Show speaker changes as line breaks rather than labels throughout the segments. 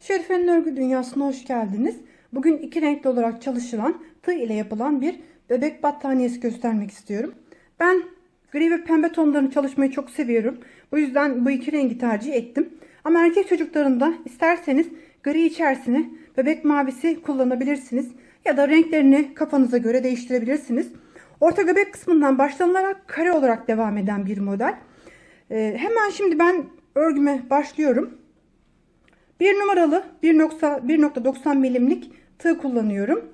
Şerife'nin örgü dünyasına hoş geldiniz. Bugün iki renkli olarak çalışılan tığ ile yapılan bir bebek battaniyesi göstermek istiyorum. Ben gri ve pembe tonlarını çalışmayı çok seviyorum. Bu yüzden bu iki rengi tercih ettim. Ama erkek çocuklarında isterseniz gri içerisine bebek mavisi kullanabilirsiniz. Ya da renklerini kafanıza göre değiştirebilirsiniz. Orta göbek kısmından başlanılarak kare olarak devam eden bir model. Ee, hemen şimdi ben örgüme başlıyorum. Bir numaralı 1.90 milimlik tığ kullanıyorum.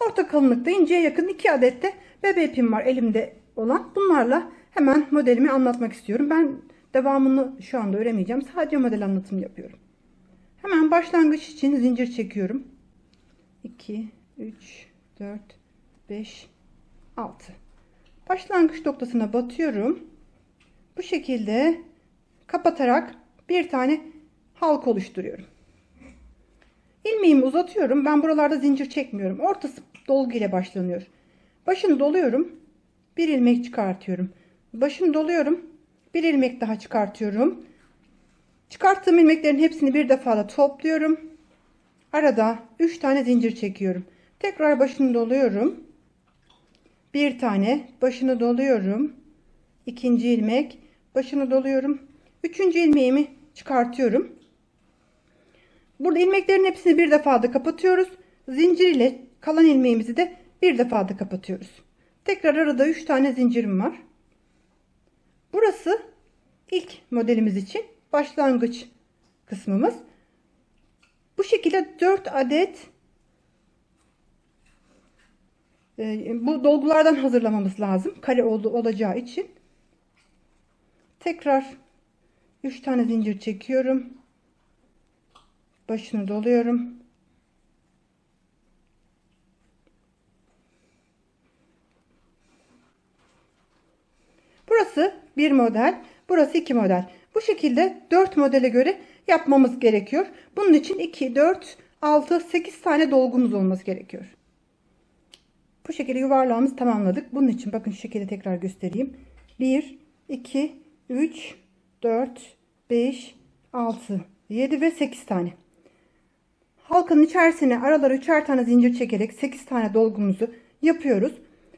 Orta kalınlıkta inceye yakın 2 adet de bebe ipim var elimde olan. Bunlarla hemen modelimi anlatmak istiyorum. Ben devamını şu anda öğrenmeyeceğim. Sadece model anlatımı yapıyorum. Hemen başlangıç için zincir çekiyorum. 2, 3, 4, 5, 6. Başlangıç noktasına batıyorum. Bu şekilde kapatarak bir tane halka oluşturuyorum. İlmeğimi uzatıyorum. Ben buralarda zincir çekmiyorum. Ortası dolgu ile başlanıyor. Başını doluyorum. Bir ilmek çıkartıyorum. Başını doluyorum. Bir ilmek daha çıkartıyorum. Çıkarttığım ilmeklerin hepsini bir defada topluyorum. Arada 3 tane zincir çekiyorum. Tekrar başını doluyorum. Bir tane başını doluyorum. İkinci ilmek başını doluyorum. Üçüncü ilmeğimi çıkartıyorum. Burada ilmeklerin hepsini bir defada kapatıyoruz. Zincir ile kalan ilmeğimizi de bir defada kapatıyoruz. Tekrar arada 3 tane zincirim var. Burası ilk modelimiz için başlangıç kısmımız. Bu şekilde 4 adet e, bu dolgulardan hazırlamamız lazım. Kare olacağı için. Tekrar 3 tane zincir çekiyorum. Başını doluyorum. Burası bir model. Burası iki model. Bu şekilde 4 modele göre yapmamız gerekiyor. Bunun için 2, 4, 6, 8 tane dolgumuz olması gerekiyor. Bu şekilde yuvarlağımızı tamamladık. Bunun için bakın şu şekilde tekrar göstereyim. 1, 2, 3, 4, 5, 6, 7 ve 8 tane. Halkanın içerisine aralara üçer tane zincir çekerek 8 tane dolgumuzu yapıyoruz.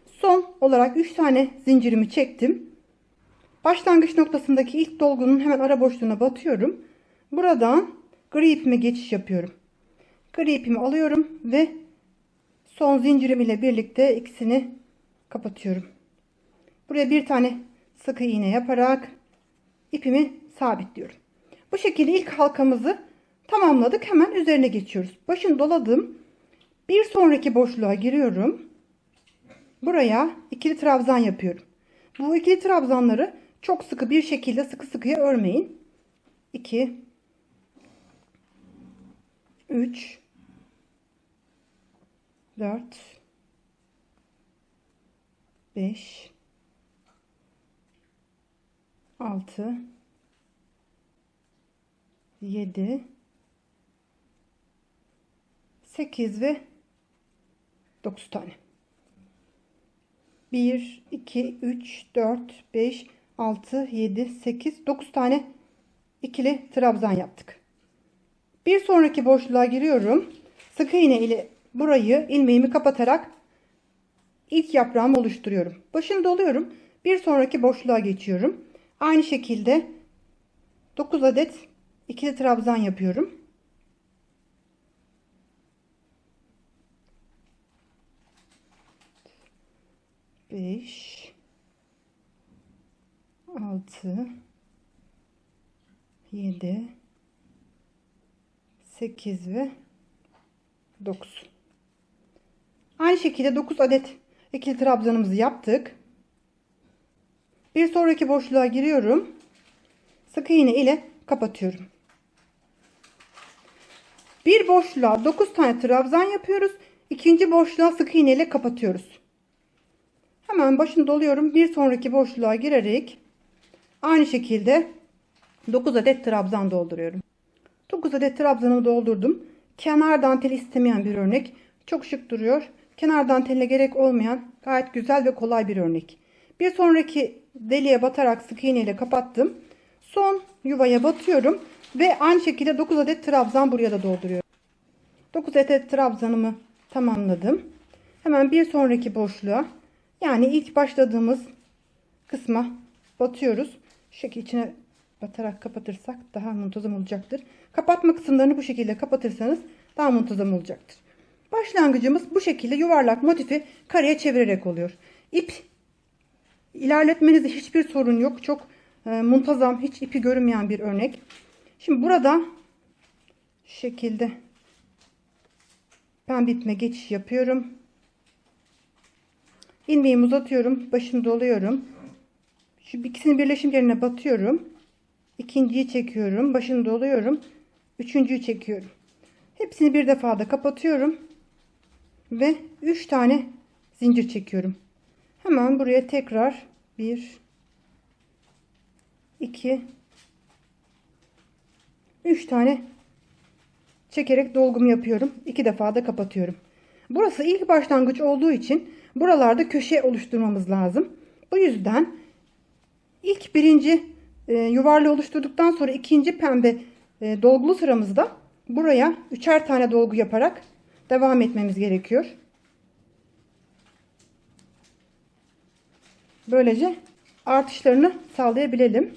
Son olarak 3 tane zincirimi çektim. Başlangıç noktasındaki ilk dolgunun hemen ara boşluğuna batıyorum. Buradan gri ipime geçiş yapıyorum. Gri ipimi alıyorum ve son zincirim ile birlikte ikisini kapatıyorum. Buraya bir tane sık iğne yaparak ipimi sabitliyorum. Bu şekilde ilk halkamızı tamamladık. Hemen üzerine geçiyoruz. Başını doladım. Bir sonraki boşluğa giriyorum. Buraya ikili trabzan yapıyorum. Bu ikili trabzanları çok sıkı bir şekilde sıkı sıkıya örmeyin. 2 3 4 5 6 7 8 ve 9 tane. 1 2 3 4 5 6 7 8 9 tane ikili trabzan yaptık. Bir sonraki boşluğa giriyorum. Sık iğne ile burayı ilmeğimi kapatarak ilk yaprağımı oluşturuyorum. Başını doluyorum. Bir sonraki boşluğa geçiyorum. Aynı şekilde 9 adet ikili trabzan yapıyorum. Beş, altı, yedi, sekiz ve dokuz. Aynı şekilde dokuz adet ikili trabzanımızı yaptık. Bir sonraki boşluğa giriyorum. Sık iğne ile kapatıyorum. Bir boşluğa 9 tane trabzan yapıyoruz. İkinci boşluğa sık iğne ile kapatıyoruz. Hemen başını doluyorum. Bir sonraki boşluğa girerek aynı şekilde 9 adet trabzan dolduruyorum. 9 adet trabzanımı doldurdum. Kenar danteli istemeyen bir örnek. Çok şık duruyor. Kenar danteline gerek olmayan gayet güzel ve kolay bir örnek. Bir sonraki deliğe batarak sık iğne ile kapattım. Son yuvaya batıyorum. Ve aynı şekilde 9 adet trabzan buraya da dolduruyorum. 9 adet trabzanımı tamamladım. Hemen bir sonraki boşluğa yani ilk başladığımız kısma batıyoruz. Şu içine batarak kapatırsak daha muntazam olacaktır. Kapatma kısımlarını bu şekilde kapatırsanız daha muntazam olacaktır. Başlangıcımız bu şekilde yuvarlak motifi kareye çevirerek oluyor. İp ilerletmenizde hiçbir sorun yok. Çok e, muntazam, hiç ipi görünmeyen bir örnek. Şimdi burada şekilde pembe ipime geçiş yapıyorum. İlmeğimi uzatıyorum. Başını doluyorum. Şu ikisinin birleşim yerine batıyorum. İkinciyi çekiyorum. Başını doluyorum. Üçüncüyü çekiyorum. Hepsini bir defada kapatıyorum. Ve 3 tane zincir çekiyorum. Hemen buraya tekrar 1 2 3 tane çekerek dolgumu yapıyorum. 2 defa da kapatıyorum. Burası ilk başlangıç olduğu için buralarda köşe oluşturmamız lazım. Bu yüzden ilk birinci e, yuvarlağı oluşturduktan sonra ikinci pembe e, dolgulu sıramızda buraya üçer tane dolgu yaparak devam etmemiz gerekiyor. Böylece artışlarını sağlayabilelim.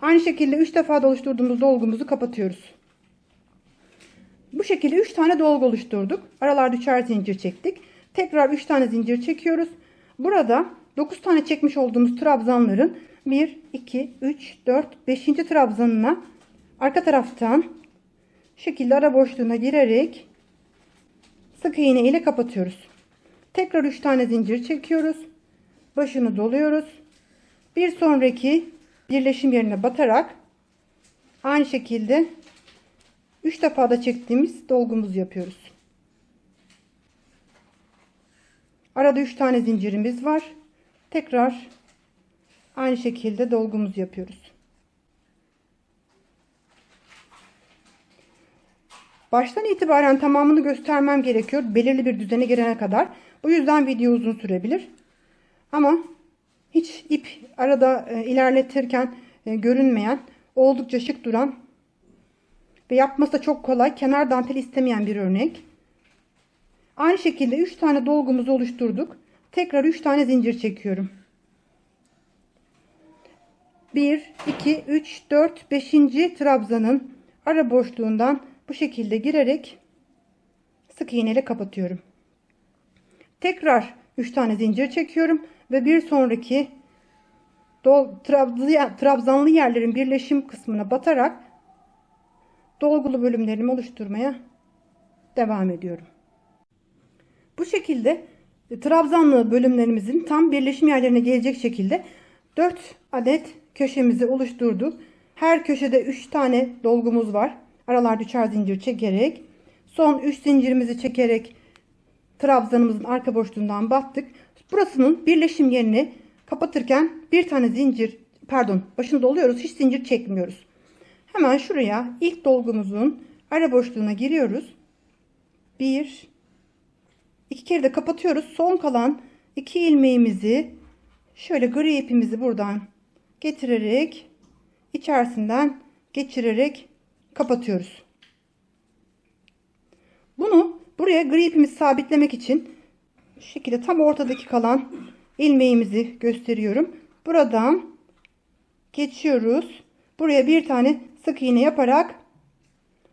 Aynı şekilde 3 defa oluşturduğumuz dolgumuzu kapatıyoruz. Bu şekilde 3 tane dolgu oluşturduk. Aralarda 3'er zincir çektik. Tekrar 3 tane zincir çekiyoruz. Burada 9 tane çekmiş olduğumuz trabzanların 1, 2, 3, 4, 5. trabzanına arka taraftan şekilde ara boşluğuna girerek sık iğne ile kapatıyoruz. Tekrar 3 tane zincir çekiyoruz. Başını doluyoruz. Bir sonraki birleşim yerine batarak aynı şekilde 3 defa da çektiğimiz dolgumuzu yapıyoruz. Arada 3 tane zincirimiz var. Tekrar aynı şekilde dolgumuzu yapıyoruz. Baştan itibaren tamamını göstermem gerekiyor. Belirli bir düzene gelene kadar. Bu yüzden video uzun sürebilir. Ama hiç ip arada e, ilerletirken e, görünmeyen, oldukça şık duran ve yapması da çok kolay, kenar dantel istemeyen bir örnek. Aynı şekilde 3 tane dolgumuzu oluşturduk. Tekrar 3 tane zincir çekiyorum. 1, 2, 3, 4, 5. trabzanın ara boşluğundan bu şekilde girerek sık iğne ile kapatıyorum. Tekrar 3 tane zincir çekiyorum ve bir sonraki trabzanlı yerlerin birleşim kısmına batarak dolgulu bölümlerimi oluşturmaya devam ediyorum. Bu şekilde e, trabzanlı bölümlerimizin tam birleşim yerlerine gelecek şekilde 4 adet köşemizi oluşturduk. Her köşede 3 tane dolgumuz var. Aralarda üçer zincir çekerek son 3 zincirimizi çekerek trabzanımızın arka boşluğundan battık. Burasının birleşim yerini kapatırken bir tane zincir pardon başını doluyoruz. Hiç zincir çekmiyoruz. Hemen şuraya ilk dolgumuzun ara boşluğuna giriyoruz. Bir, iki kere de kapatıyoruz. Son kalan iki ilmeğimizi şöyle gri ipimizi buradan getirerek içerisinden geçirerek kapatıyoruz. Bunu buraya gri ipimizi sabitlemek için şu şekilde tam ortadaki kalan ilmeğimizi gösteriyorum. Buradan geçiyoruz. Buraya bir tane sık iğne yaparak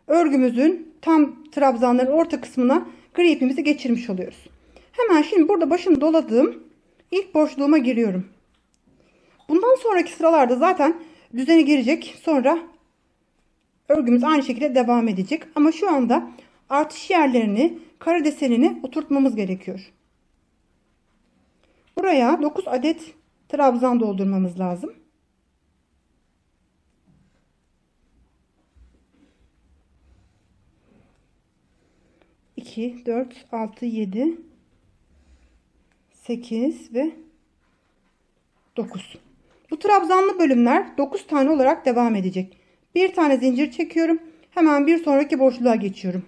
örgümüzün tam trabzanların orta kısmına gri ipimizi geçirmiş oluyoruz. Hemen şimdi burada başını doladığım ilk boşluğuma giriyorum. Bundan sonraki sıralarda zaten düzene girecek. Sonra örgümüz aynı şekilde devam edecek. Ama şu anda artış yerlerini kare desenini oturtmamız gerekiyor. Buraya 9 adet trabzan doldurmamız lazım. İki, dört, altı, yedi, sekiz ve dokuz. Bu trabzanlı bölümler 9 tane olarak devam edecek. Bir tane zincir çekiyorum. Hemen bir sonraki boşluğa geçiyorum.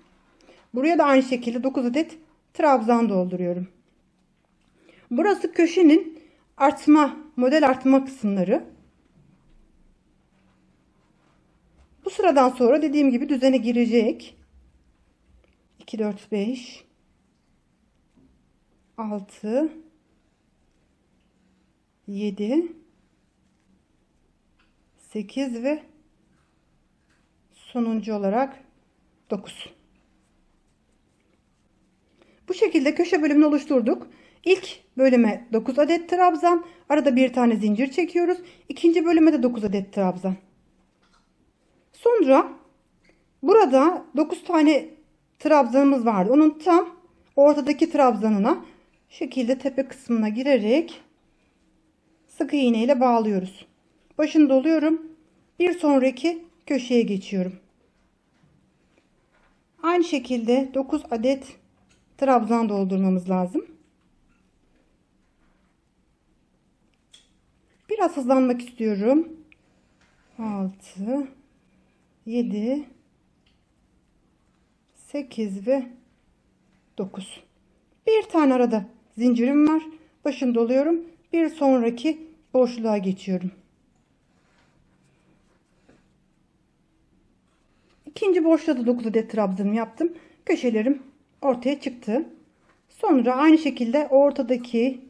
Buraya da aynı şekilde 9 adet trabzan dolduruyorum. Burası köşenin artma, model artma kısımları. Bu sıradan sonra dediğim gibi düzene girecek. 2 4 5 6 7 8 ve sonuncu olarak 9. Bu şekilde köşe bölümünü oluşturduk. İlk bölüme 9 adet trabzan, arada bir tane zincir çekiyoruz. İkinci bölüme de 9 adet trabzan. Sonra burada 9 tane trabzanımız vardı. Onun tam ortadaki trabzanına şekilde tepe kısmına girerek sık iğne ile bağlıyoruz. Başını doluyorum. Bir sonraki köşeye geçiyorum. Aynı şekilde 9 adet trabzan doldurmamız lazım. Biraz hızlanmak istiyorum. 6 7 8 ve 9. Bir tane arada zincirim var. Başını doluyorum. Bir sonraki boşluğa geçiyorum. İkinci boşluğa da 9 adet trabzanımı yaptım. Köşelerim ortaya çıktı. Sonra aynı şekilde ortadaki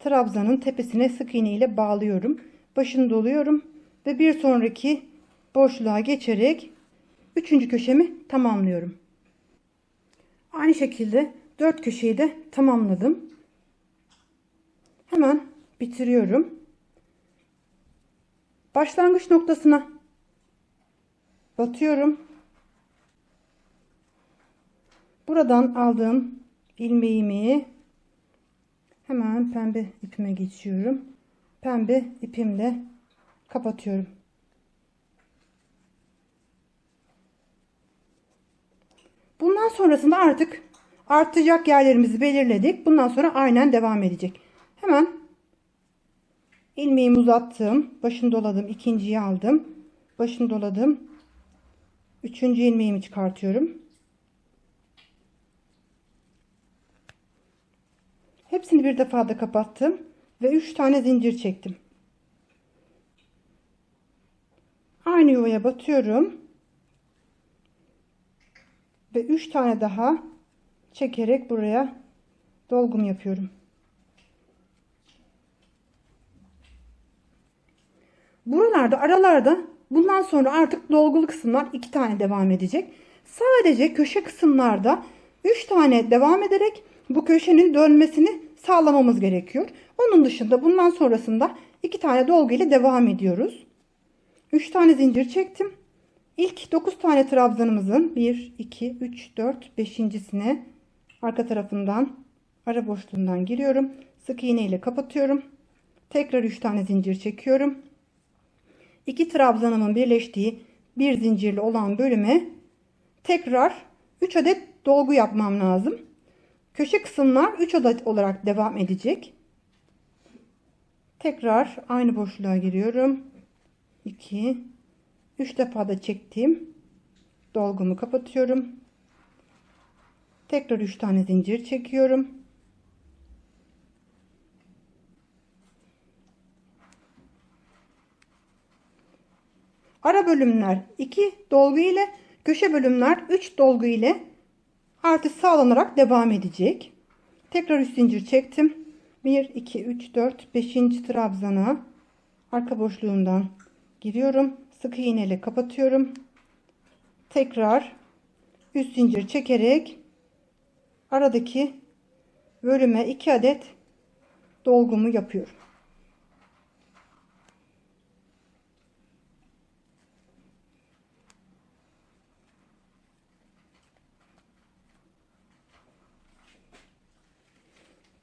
trabzanın tepesine sık iğne ile bağlıyorum. Başını doluyorum ve bir sonraki boşluğa geçerek üçüncü köşemi tamamlıyorum. Aynı şekilde dört köşeyi de tamamladım. Hemen bitiriyorum. Başlangıç noktasına batıyorum. Buradan aldığım ilmeğimi hemen pembe ipime geçiyorum. Pembe ipimle kapatıyorum. Bundan sonrasında artık artacak yerlerimizi belirledik. Bundan sonra aynen devam edecek. Hemen ilmeğimi uzattım. Başını doladım. ikinciyi aldım. Başını doladım. Üçüncü ilmeğimi çıkartıyorum. Hepsini bir defada kapattım ve 3 tane zincir çektim. Aynı yuvaya batıyorum. Ve 3 tane daha çekerek buraya dolgum yapıyorum. Buralarda aralarda bundan sonra artık dolgulu kısımlar 2 tane devam edecek. Sadece köşe kısımlarda 3 tane devam ederek bu köşenin dönmesini sağlamamız gerekiyor. Onun dışında bundan sonrasında 2 tane dolgu ile devam ediyoruz. 3 tane zincir çektim. İlk 9 tane trabzanımızın 1, 2, 3, 4, 5.sine arka tarafından ara boşluğundan giriyorum. Sık iğne ile kapatıyorum. Tekrar 3 tane zincir çekiyorum. 2 trabzanımın birleştiği bir zincirli olan bölüme tekrar 3 adet dolgu yapmam lazım. Köşe kısımlar 3 adet olarak devam edecek. Tekrar aynı boşluğa giriyorum. 2 3 defa da çektiğim dolgumu kapatıyorum. Tekrar 3 tane zincir çekiyorum. Ara bölümler 2 dolgu ile köşe bölümler 3 dolgu ile artış sağlanarak devam edecek. Tekrar 3 zincir çektim. 1 2 3 4 5. trabzana arka boşluğundan giriyorum. Sık iğne ile kapatıyorum. Tekrar 3 zincir çekerek aradaki bölüme 2 adet dolgumu yapıyorum.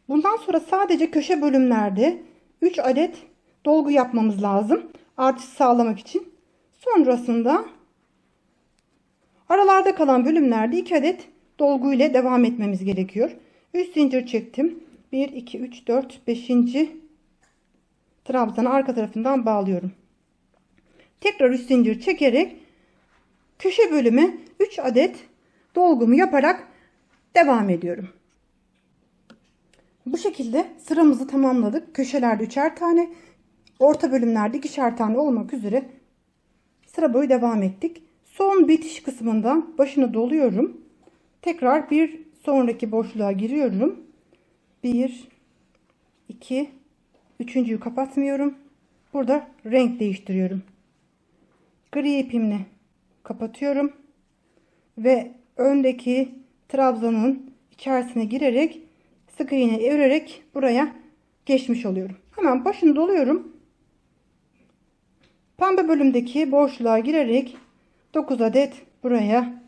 Bundan sonra sadece köşe bölümlerde 3 adet dolgu yapmamız lazım. Artış sağlamak için. Sonrasında aralarda kalan bölümlerde 2 adet dolgu ile devam etmemiz gerekiyor. 3 zincir çektim. 1 2 3 4 5. trabzanı arka tarafından bağlıyorum. Tekrar 3 zincir çekerek köşe bölüme 3 adet dolgumu yaparak devam ediyorum. Bu şekilde sıramızı tamamladık. Köşelerde üçer tane, orta bölümlerde ikişer tane olmak üzere sıra boyu devam ettik. Son bitiş kısmında başını doluyorum. Tekrar bir sonraki boşluğa giriyorum. 1 2 üçüncüyü kapatmıyorum. Burada renk değiştiriyorum. Gri ipimle kapatıyorum ve öndeki trabzanın içerisine girerek sık iğne örerek buraya geçmiş oluyorum. Hemen başını doluyorum. Pembe bölümdeki boşluğa girerek 9 adet buraya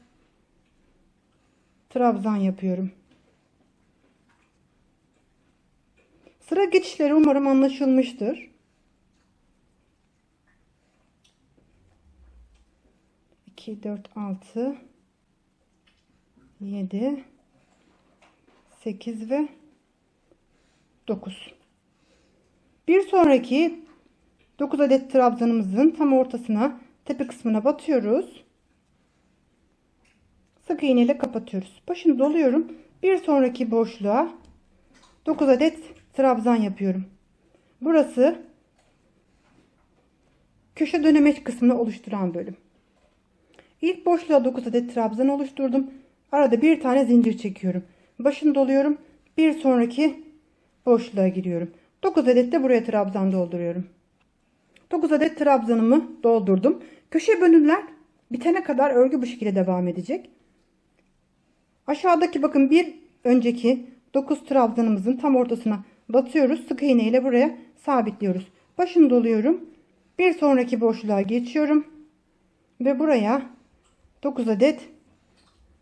trabzan yapıyorum. Sıra geçişleri umarım anlaşılmıştır. 2 4 6 7 8 ve 9. Bir sonraki 9 adet trabzanımızın tam ortasına tepe kısmına batıyoruz. Sık iğne ile kapatıyoruz. Başını doluyorum. Bir sonraki boşluğa 9 adet trabzan yapıyorum. Burası köşe dönemeç kısmını oluşturan bölüm. İlk boşluğa 9 adet trabzan oluşturdum. Arada bir tane zincir çekiyorum. Başını doluyorum. Bir sonraki boşluğa giriyorum. 9 adet de buraya trabzan dolduruyorum. 9 adet trabzanımı doldurdum. Köşe bölümler bitene kadar örgü bu şekilde devam edecek. Aşağıdaki bakın bir önceki 9 trabzanımızın tam ortasına batıyoruz. Sık iğne ile buraya sabitliyoruz. Başını doluyorum. Bir sonraki boşluğa geçiyorum. Ve buraya 9 adet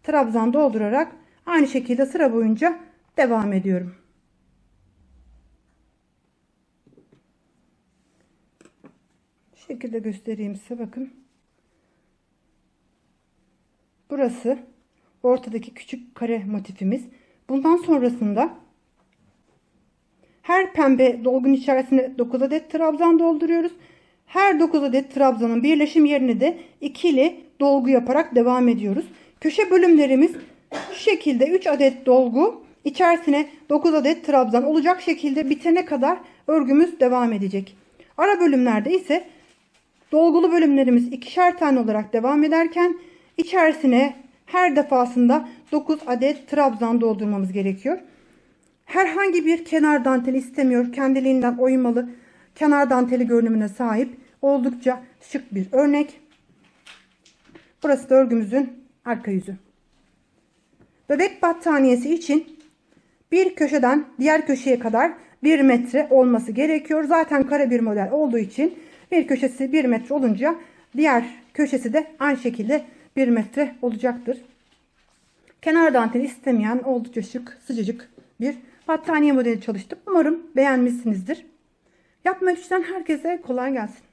trabzan doldurarak aynı şekilde sıra boyunca devam ediyorum. Şekilde göstereyim size bakın. Burası ortadaki küçük kare motifimiz. Bundan sonrasında her pembe dolgun içerisine 9 adet trabzan dolduruyoruz. Her 9 adet trabzanın birleşim yerini de ikili dolgu yaparak devam ediyoruz. Köşe bölümlerimiz şu şekilde 3 adet dolgu içerisine 9 adet trabzan olacak şekilde bitene kadar örgümüz devam edecek. Ara bölümlerde ise dolgulu bölümlerimiz ikişer tane olarak devam ederken içerisine her defasında 9 adet trabzan doldurmamız gerekiyor. Herhangi bir kenar danteli istemiyor. Kendiliğinden oymalı kenar danteli görünümüne sahip oldukça şık bir örnek. Burası da örgümüzün arka yüzü. Bebek battaniyesi için bir köşeden diğer köşeye kadar 1 metre olması gerekiyor. Zaten kare bir model olduğu için bir köşesi 1 metre olunca diğer köşesi de aynı şekilde 1 metre olacaktır. Kenar danteli istemeyen oldukça şık, sıcacık bir battaniye modeli çalıştım. Umarım beğenmişsinizdir. Yapmayı düşünen herkese kolay gelsin.